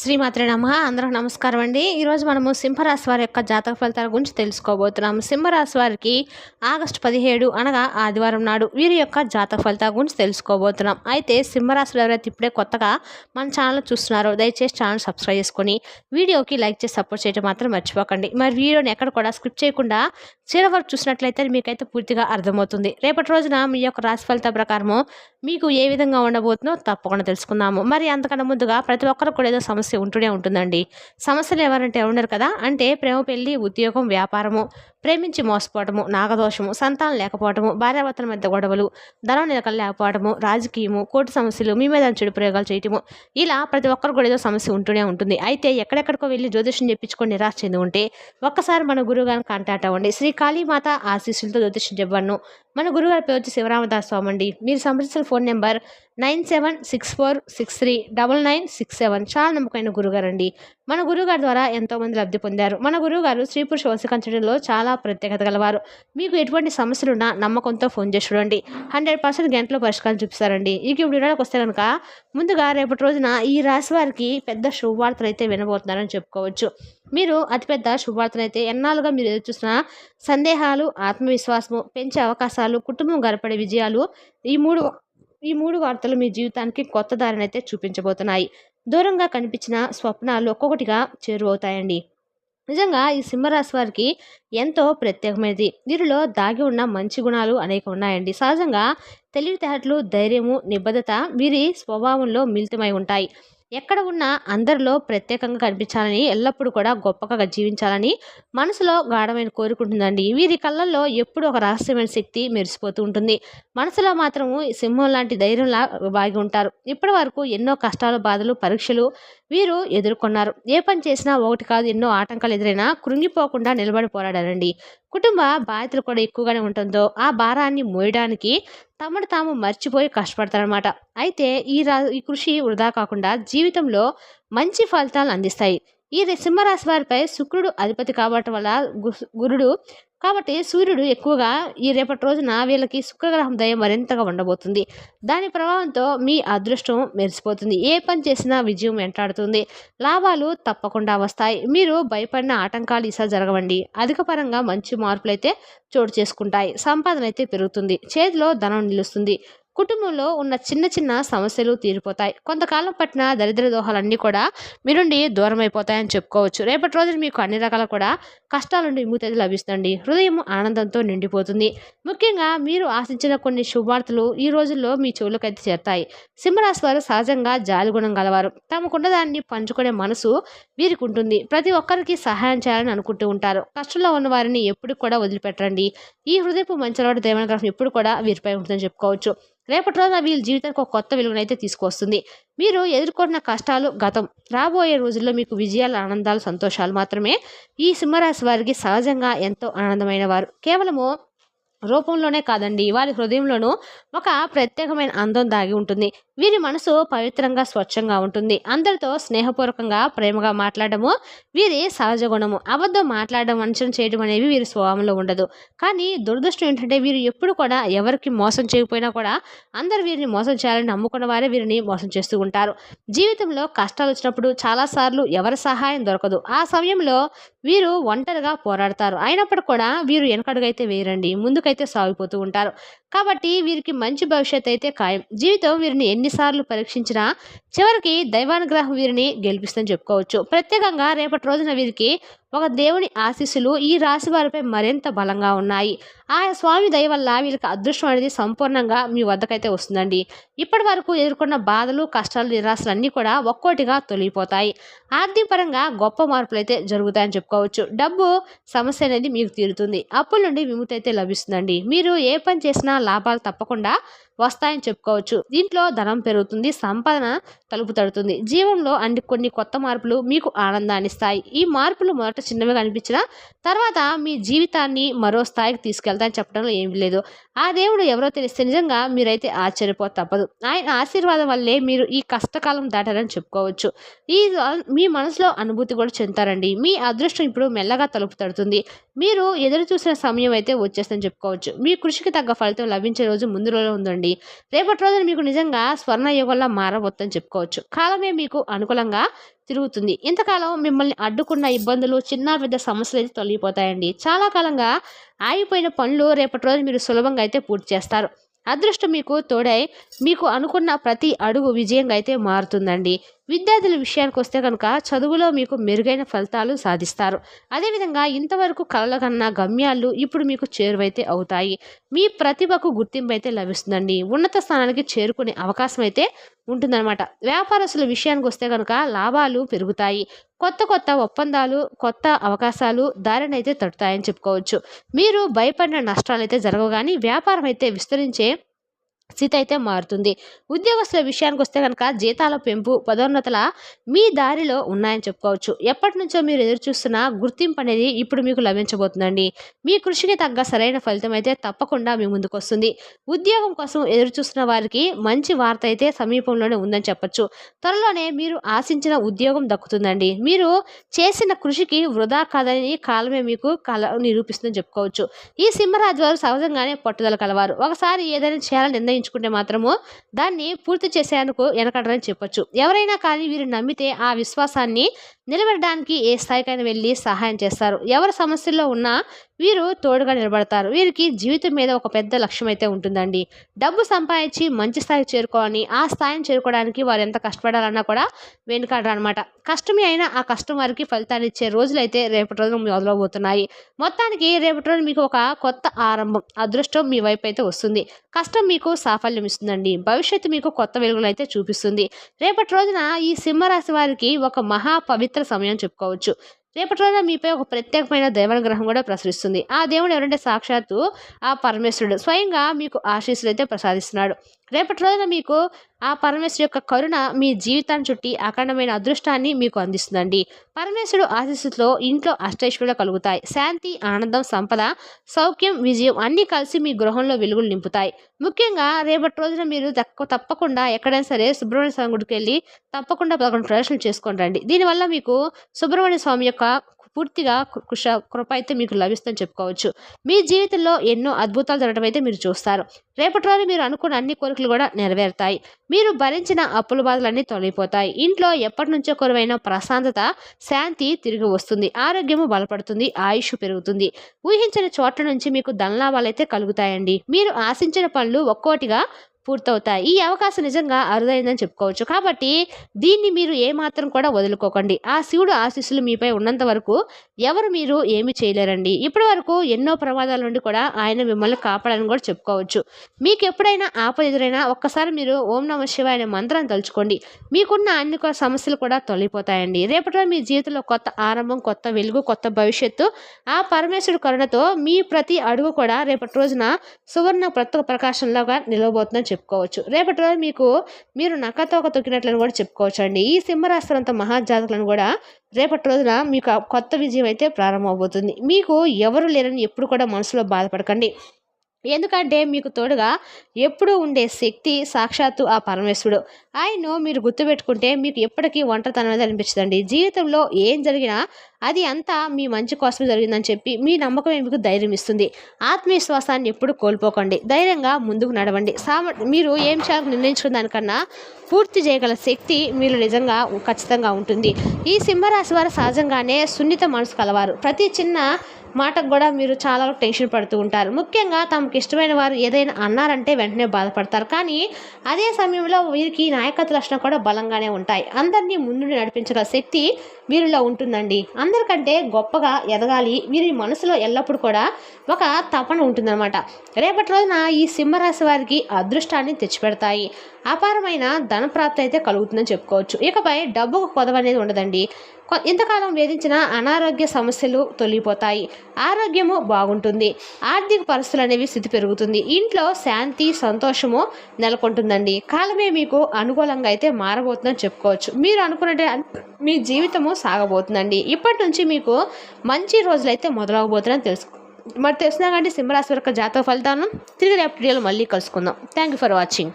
శ్రీమాత్రి నమ అందరూ నమస్కారం అండి. ఈరోజు మనము సింహరాశి వారి యొక్క జాతక ఫలితాల గురించి తెలుసుకోబోతున్నాము. సింహరాశి వారికి ఆగస్టు పదిహేడు అనగా ఆదివారం నాడు వీరి యొక్క జాతక ఫలితాల గురించి తెలుసుకోబోతున్నాం. అయితే సింహరాశిలో ఎవరైతే ఇప్పుడే కొత్తగా మన ఛానల్ చూస్తున్నారో దయచేసి ఛానల్ సబ్స్క్రైబ్ చేసుకొని వీడియోకి లైక్ చేసి సపోర్ట్ చేయడం మాత్రం మర్చిపోకండి. మరి వీడియోని ఎక్కడ కూడా స్క్రిప్ట్ చేయకుండా చివరి వరకు చూసినట్లయితే మీకైతే పూర్తిగా అర్థమవుతుంది. రేపటి రోజున మీ యొక్క రాశి ఫలితాల ప్రకారము మీకు ఏ విధంగా ఉండబోతుందో తప్పకుండా తెలుసుకుందాము. మరి అంతకన్నా ముందుగా ప్రతి ఒక్కరు కూడా ఏదో సమస్య ఉంటూనే ఉంటుందండి. సమస్యలు ఎవరంటే ఎవరున్నారు కదా? అంటే ప్రేమ పెళ్ళి ఉద్యోగం వ్యాపారము. ప్రేమించి మోసపోవటము నాగదోషము సంతానం లేకపోవటము భార్యాభర్తల మధ్య గొడవలు ధనం నిలకలు లేకపోవటము రాజకీయము కోర్టు సమస్యలు మీ మీద చెడు ప్రయోగాలు చేయటము ఇలా ప్రతి ఒక్కరు కూడా ఏదో సమస్య ఉంటూనే ఉంటుంది. అయితే ఎక్కడెక్కడికో వెళ్ళి జ్యోతిష్యం చెప్పించుకొని నిరాశ చెంది ఉంటే ఒక్కసారి మన గురువు గారిని కాంటాక్ట్ అవ్వండి. శ్రీ కాళీమాత ఆశీస్సులతో జ్యోతిష్యం చెప్పను మన గురుగారి పేరు వచ్చి శివరామదాస్ స్వామి అండి. మీరు సంప్రదించిన phone number nine seven six four six three double nine six seven. చాలా నమ్మకమైన గురుగారు అండి మన గురుగారి ద్వారా ఎంతోమంది లబ్ధి పొందారు. మన గురుగారు శ్రీ పురుష వశకంచడంలో చాలా ప్రత్యేకత గలవారు. మీకు ఎటువంటి సమస్యలున్నా నమ్మకంతో ఫోన్ చేసి చూడండి. హండ్రెడ్ పర్సెంట్ గంటలో పరిష్కారం చూపిస్తారండి. ఇక ఇప్పుడు వినడానికి వస్తే కనుక ముందుగా రేపటి రోజున ఈ రాశి వారికి పెద్ద శుభవార్తలు అయితే వినబోతున్నారని చెప్పుకోవచ్చు. మీరు అతిపెద్ద శుభవార్తలు అయితే ఎన్నాళ్ళుగా మీరు ఎదురు చూసిన సందేహాలు ఆత్మవిశ్వాసము పెంచే అవకాశాలు కుటుంబం గడపడే విజయాలు ఈ మూడు ఈ మూడు వార్తలు మీ జీవితానికి కొత్త దారిని అయితే చూపించబోతున్నాయి. దూరంగా కనిపించిన స్వప్నాలు ఒక్కొక్కటిగా చేరువవుతాయండి. నిజంగా ఈ సింహరాశి వారికి ఎంతో ప్రత్యేకమైనది. వీరిలో దాగి ఉన్న మంచి గుణాలు అనేక ఉన్నాయండి. సహజంగా తెలివితేటలు ధైర్యము నిబద్ధత వీరి స్వభావంలో మిళితమై ఉంటాయి. ఎక్కడ ఉన్నా అందరిలో ప్రత్యేకంగా కనిపించాలని ఎల్లప్పుడూ కూడా గొప్పగా జీవించాలని మనసులో గాఢమైన కోరుకుంటుందండి వీరి కళ్ళల్లో ఎప్పుడు ఒక రహస్యమైన శక్తి మెరిసిపోతూ ఉంటుంది. మనసులో మాత్రము సింహం లాంటి ధైర్యంలా బాగి ఉంటారు. ఇప్పటి వరకు ఎన్నో కష్టాలు బాధలు పరీక్షలు వీరు ఎదుర్కొన్నారు. ఏ పని చేసినా ఒకటి కాదు ఎన్నో ఆటంకాలు ఎదురైనా కృంగిపోకుండా నిలబడి పోరాడారండి. కుటుంబ బాధ్యతలు కూడా ఎక్కువగానే ఉంటుందో ఆ భారాన్ని మోయడానికి తమను తాము మర్చిపోయి కష్టపడతారనమాట అయితే ఈ రా ఈ కృషి వృధా కాకుండా జీవితంలో మంచి ఫలితాలు అందిస్తాయి. ఈ సింహరాశి వారిపై శుక్రుడు అధిపతి కావటం వల్ల గురుడు కాబట్టి సూర్యుడు ఎక్కువగా ఈ రేపటి రోజున వీళ్ళకి శుక్రగ్రహం దయ మరింతగా ఉండబోతుంది. దాని ప్రభావంతో మీ అదృష్టం మెరిసిపోతుంది. ఏ పని చేసినా విజయం వెంటాడుతుంది. లాభాలు తప్పకుండా వస్తాయి. మీరు భయపడిన ఆటంకాలు ఈసారి జరగవండి. అధిక పరంగా మంచి మార్పులు అయితే చోటు చేసుకుంటాయి. సంపాదన అయితే పెరుగుతుంది. చేతిలో ధనం నిలుస్తుంది. కుటుంబంలో ఉన్న చిన్న చిన్న సమస్యలు తీరిపోతాయి. కొంతకాలం పట్టిన దరిద్ర దోహాలన్నీ కూడా మీ నుండి దూరం అయిపోతాయని చెప్పుకోవచ్చు. రేపటి రోజున మీకు అన్ని రకాల కూడా కష్టాల నుండి విముక్తి లభిస్తుంది హృదయం ఆనందంతో నిండిపోతుంది. ముఖ్యంగా మీరు ఆశించిన కొన్ని శుభార్తలు ఈ రోజుల్లో మీ చెవులకైతే చేరుతాయి. సింహరాశి వారు సహజంగా జాలిగుణం గలవారు. తమకున్న దాన్ని పంచుకునే మనసు వీరికి ఉంటుంది ప్రతి ఒక్కరికి సహాయం చేయాలని అనుకుంటూ ఉంటారు. కష్టంలో ఉన్న వారిని ఎప్పుడు కూడా వదిలిపెట్టండి ఈ హృదయపు మంచివాడు దేవన గ్రహం ఎప్పుడు కూడా వీరిపై ఉంటుందని చెప్పుకోవచ్చు. రేపటి రోజున వీళ్ళ జీవితానికి ఒక కొత్త విలువనైతే తీసుకొస్తుంది మీరు ఎదుర్కొన్న కష్టాలు గతం రాబోయే రోజుల్లో మీకు విజయాలు ఆనందాలు సంతోషాలు మాత్రమే. ఈ సింహరాశి వారికి సహజంగా ఎంతో ఆనందమైన వారు కేవలము రూపంలోనే కాదండి వారి హృదయంలోనూ ఒక ప్రత్యేకమైన అందం దాగి ఉంటుంది. వీరి మనసు పవిత్రంగా స్వచ్ఛంగా ఉంటుంది. అందరితో స్నేహపూర్వకంగా ప్రేమగా మాట్లాడము వీరి సహజ గుణము. అబద్ధం మాట్లాడడం అంచనా చేయడం అనేవి వీరి స్వభావంలో ఉండదు. కానీ దురదృష్టం ఏంటంటే వీరు ఎప్పుడు కూడా ఎవరికి మోసం చేయకపోయినా కూడా అందరు వీరిని మోసం చేయాలని నమ్ముకున్న వారే వీరిని మోసం చేస్తూ ఉంటారు. జీవితంలో కష్టాలు వచ్చినప్పుడు చాలాసార్లు ఎవరి సహాయం దొరకదు. ఆ సమయంలో వీరు ఒంటరిగా పోరాడతారు. అయినప్పుడు కూడా వీరు వెనకడుగైతే వేయరండి. ముందుకైతే సాగిపోతూ ఉంటారు. కాబట్టి వీరికి మంచి భవిష్యత్ అయితే ఖాయం. జీవితం వీరిని ఎన్నిసార్లు పరీక్షించినా చివరికి దైవానుగ్రహం వీరిని గెలిపిస్తుందని చెప్పుకోవచ్చు. ప్రత్యేకంగా రేపటి రోజున వీరికి ఒక దేవుని ఆశీస్సులు ఈ రాశి వారిపై మరింత బలంగా ఉన్నాయి. ఆ స్వామి దయ వల్ల వీళ్ళకి అదృష్టం అనేది సంపూర్ణంగా మీ వద్దకైతే వస్తుందండి. ఇప్పటి వరకు ఎదుర్కొన్న బాధలు కష్టాలు నిరాశలు అన్నీ కూడా ఒక్కోటిగా తొలగిపోతాయి. ఆర్థిక పరంగా గొప్ప మార్పులు అయితే జరుగుతాయని చెప్పుకోవచ్చు. డబ్బు సమస్య అనేది మీకు తీరుతుంది. అప్పుల నుండి విముక్తి అయితే లభిస్తుందండి. మీరు ఏ పని చేసినా లాభాలు తప్పకుండా వస్తాయని చెప్పుకోవచ్చు. దీంట్లో ధనం పెరుగుతుంది సంపాదన తలుపు తడుతుంది. జీవంలో అన్ని కొన్ని కొత్త మార్పులు మీకు ఆనందాన్ని ఇస్తాయి. ఈ మార్పులు మొదట చిన్నవి కనిపించిన తర్వాత మీ జీవితాన్ని మరో స్థాయికి తీసుకెళ్తాయని చెప్పడంలో ఏమీ లేదు. ఆ దేవుడు ఎవరో తెలిస్తే నిజంగా మీరైతే ఆశ్చర్యపో తప్పదు. ఆయన ఆశీర్వాదం వల్లే మీరు ఈ కష్టకాలం దాటారని చెప్పుకోవచ్చు. ఈ మీ మనసులో అనుభూతి కూడా చెందుతారండి. మీ అదృష్టం ఇప్పుడు మెల్లగా తలుపు తడుతుంది. మీరు ఎదురు చూసిన సమయం అయితే వచ్చేస్తుందని చెప్పుకోవచ్చు. మీ కృషికి తగ్గ ఫలితం లభించే రోజు ముందు రోజు ఉందండి. చేసుకోండి రేపటి రోజున మీకు నిజంగా స్వర్ణ యుగంలో మారబోతుందని చెప్పుకోవచ్చు. కాలమే మీకు అనుకూలంగా తిరుగుతుంది. ఇంతకాలం మిమ్మల్ని అడ్డుకున్న ఇబ్బందులు చిన్న పెద్ద సమస్యలు అయితే తొలగిపోతాయండి. చాలా కాలంగా ఆగిపోయిన పనులు రేపటి రోజు మీరు సులభంగా అయితే పూర్తి చేస్తారు. అదృష్టం మీకు తోడై మీకు అనుకున్న ప్రతి అడుగు విజయంగా అయితే మారుతుందండి. విద్యార్థుల విషయానికి వస్తే కనుక చదువులో మీకు మెరుగైన ఫలితాలు సాధిస్తారు. అదేవిధంగా ఇంతవరకు కలల కన్నా గమ్యాలు ఇప్పుడు మీకు చేరువైతే అవుతాయి. మీ ప్రతిభకు గుర్తింపు అయితే లభిస్తుందండి. ఉన్నత స్థానానికి చేరుకునే అవకాశం అయితే ఉంటుందన్నమాట. వ్యాపారస్తుల విషయానికి వస్తే కనుక లాభాలు పెరుగుతాయి. కొత్త కొత్త ఒప్పందాలు కొత్త అవకాశాలు దారినైతే తట్టుతాయని చెప్పుకోవచ్చు. మీరు భయపడిన నష్టాలు అయితే జరగవు కానీ వ్యాపారం అయితే విస్తరించే స్థితి అయితే మారుతుంది. ఉద్యోగస్తుల విషయానికి వస్తే కనుక జీతాల పెంపు పదోన్నతల మీ దారిలో ఉన్నాయని చెప్పుకోవచ్చు. ఎప్పటి నుంచో మీరు ఎదురు చూస్తున్న గుర్తింపు అనేది ఇప్పుడు మీకు లభించబోతుందండి. మీ కృషికి తగ్గ సరైన ఫలితం అయితే తప్పకుండా మీ ముందుకు వస్తుంది. ఉద్యోగం కోసం ఎదురు చూస్తున్న వారికి మంచి వార్త అయితే సమీపంలోనే ఉందని చెప్పొచ్చు. త్వరలోనే మీరు ఆశించిన ఉద్యోగం దక్కుతుందండి. మీరు చేసిన కృషికి వృధా కాదని కాలమే మీకు కల నిరూపిస్తుందని చెప్పుకోవచ్చు. ఈ సింహరాజు వారు సహజంగానే పట్టుదల కలవారు. ఒకసారి ఏదైనా చేయాలని నిర్ణయించుకుంటే మాత్రము దాన్ని పూర్తి చేసేందుకు వెనకడరని చెప్పొచ్చు. ఎవరైనా కానీ వీరు నమ్మితే ఆ విశ్వాసాన్ని నిలబడడానికి ఏ స్థాయికైనా వెళ్ళి సహాయం చేస్తారు. ఎవరి సమస్యల్లో ఉన్నా వీరు తోడుగా నిలబడతారు. వీరికి జీవితం మీద ఒక పెద్ద లక్ష్యం అయితే ఉంటుందండి. డబ్బు సంపాదించి మంచి స్థాయికి చేరుకోవాలని ఆ స్థాయిని చేరుకోవడానికి వారు ఎంత కష్టపడాలన్నా కూడా వెనుకాడరు అనమాట కష్టమే అయినా ఆ కష్టం వారికి ఫలితాన్ని ఇచ్చే రోజులైతే రేపటి రోజున మొదలవబోతున్నాయి. మొత్తానికి రేపటి రోజు మీకు ఒక కొత్త ఆరంభం అదృష్టం మీ వైపు అయితే వస్తుంది. కష్టం మీకు సాఫల్యం ఇస్తుందండి. భవిష్యత్తు మీకు కొత్త వెలుగులు అయితే చూపిస్తుంది. రేపటి రోజున ఈ సింహరాశి వారికి ఒక మహా పవిత్ర సమయం చెప్పుకోవచ్చు. రేపటి రోజున మీపై ఒక ప్రత్యేకమైన దైవానుగ్రహం కూడా ప్రసరిస్తుంది. ఆ దేవుడు ఎవరంటే సాక్షాత్తు ఆ పరమేశ్వరుడు. స్వయంగా మీకు ఆశీస్సులు అయితే ప్రసాదిస్తున్నాడు. రేపటి రోజున మీకు ఆ పరమేశ్వరు యొక్క కరుణ మీ జీవితాన్ని చుట్టి అఖండమైన అదృష్టాన్ని మీకు అందిస్తుందండి. పరమేశ్వరుడు ఆశీస్సులో ఇంట్లో అష్టైశ్వర్యాలు కలుగుతాయి. శాంతి ఆనందం సంపద సౌఖ్యం విజయం అన్నీ కలిసి మీ గృహంలో వెలుగులు నింపుతాయి. ముఖ్యంగా రేపటి రోజున మీరు తక్కువ తప్పకుండా ఎక్కడైనా సరే సుబ్రహ్మణ్య స్వామి గుడికి వెళ్ళి తప్పకుండా పదకొండు ప్రదర్శనలు చేసుకొని రండి దీనివల్ల మీకు సుబ్రహ్మణ్య స్వామి యొక్క పూర్తిగా కృష కృప అయితే మీకు లభిస్తుందని చెప్పుకోవచ్చు. మీ జీవితంలో ఎన్నో అద్భుతాలు జరగడం అయితే మీరు చూస్తారు. రేపటి రోజు మీరు అనుకున్న అన్ని కోరికలు కూడా నెరవేరుతాయి. మీరు భరించిన అప్పుల బాధలన్నీ తొలగిపోతాయి. ఇంట్లో ఎప్పటి నుంచో కొరవైన ప్రశాంతత శాంతి తిరిగి వస్తుంది. ఆరోగ్యము బలపడుతుంది. ఆయుష్ పెరుగుతుంది. ఊహించిన చోట్ల నుంచి మీకు ధనలాభాలు అయితే కలుగుతాయండి. మీరు ఆశించిన పనులు ఒక్కోటిగా పూర్తవుతాయి. ఈ అవకాశం నిజంగా అరుదైందని చెప్పుకోవచ్చు. కాబట్టి దీన్ని మీరు ఏమాత్రం కూడా వదులుకోకండి. ఆ శివుడు ఆశీస్సులు మీపై ఉన్నంత వరకు ఎవరు మీరు ఏమి చేయలేరండి. ఇప్పటి వరకు ఎన్నో ప్రమాదాల నుండి కూడా ఆయన మిమ్మల్ని కాపాడని కూడా చెప్పుకోవచ్చు. మీకు ఎప్పుడైనా ఆపద ఎదురైనా ఒక్కసారి మీరు ఓం నమ శివాయ అనే మంత్రాన్ని తలుచుకోండి. మీకున్న అన్ని సమస్యలు కూడా తొలగిపోతాయండి. రేపటి మీ జీవితంలో కొత్త ఆరంభం కొత్త వెలుగు కొత్త భవిష్యత్తు ఆ పరమేశ్వరుడు కరుణతో మీ ప్రతి అడుగు కూడా రేపటి రోజున సువర్ణ ప్రత్యేక ప్రకాశంలాగా నిలవబోతుందని చెప్పుకోవచ్చు. రేపటి రోజు మీకు మీరు నక్కతోక తొక్కినట్లని కూడా చెప్పుకోవచ్చు అండి ఈ సింహరాశులంత మహాజాతకులను కూడా రేపటి రోజున మీకు కొత్త విజయం అయితే ప్రారంభమవుతుంది. మీకు ఎవరు లేరని ఎప్పుడు కూడా మనసులో బాధపడకండి. ఎందుకంటే మీకు తోడుగా ఎప్పుడూ ఉండే శక్తి సాక్షాత్తు ఆ పరమేశ్వరుడు. ఆయన్ను మీరు గుర్తుపెట్టుకుంటే మీకు ఎప్పటికీ ఒంటరితనం అనేది అనిపించదండి. జీవితంలో ఏం జరిగినా అది అంతా మీ మంచి కోసమే జరిగిందని చెప్పి మీ నమ్మకం మీకు ధైర్యం ఇస్తుంది. ఆత్మవిశ్వాసాన్ని ఎప్పుడు కోల్పోకండి. ధైర్యంగా ముందుకు నడవండి. సామ మీరు ఏం చేయాలని నిర్ణయించుకున్న దానికన్నా పూర్తి చేయగల శక్తి మీరు నిజంగా ఖచ్చితంగా ఉంటుంది. ఈ సింహరాశి వారు సహజంగానే సున్నిత మనసు కలవారు. ప్రతి చిన్న మాటకు కూడా మీరు చాలా టెన్షన్ పడుతూ ఉంటారు. ముఖ్యంగా తమకు ఇష్టమైన వారు ఏదైనా అన్నారంటే వెంటనే బాధపడతారు. కానీ అదే సమయంలో వీరికి నాయకత్వ లక్షణం కూడా బలంగానే ఉంటాయి. అందరినీ ముందు నడిపించగల శక్తి వీరిలో ఉంటుందండి. అందరికంటే గొప్పగా ఎదగాలి. వీరి మనసులో ఎల్లప్పుడూ కూడా ఒక తపన ఉంటుందన్నమాట. రేపటి రోజున ఈ సింహరాశి వారికి అదృష్టాన్ని తెచ్చిపెడతాయి. అపారమైన ధనప్రాప్తి అయితే కలుగుతుందని చెప్పుకోవచ్చు. ఇకపై డబ్బుకు కొదవ అనేది ఉండదండి. ఇంతకాలం వేధించిన అనారోగ్య సమస్యలు తొలగిపోతాయి. ఆరోగ్యము బాగుంటుంది. ఆర్థిక పరిస్థితులు అనేవి స్థితి పెరుగుతుంది. ఇంట్లో శాంతి సంతోషము నెలకొంటుందండి. కాలమే మీకు అనుకూలంగా అయితే మారబోతుందని చెప్పుకోవచ్చు. మీరు అనుకున్నట్టే మీ జీవితము సాగబోతుందండి. ఇప్పటి నుంచి మీకు మంచి రోజులు అయితే మొదలవబోతుందని తెలుసు. మరి తెలిసినా కానీ సింహరాశి యొక్క జాతక ఫలితాలను తిరిగి రేపు మళ్ళీ కలుసుకుందాం. Thank you for watching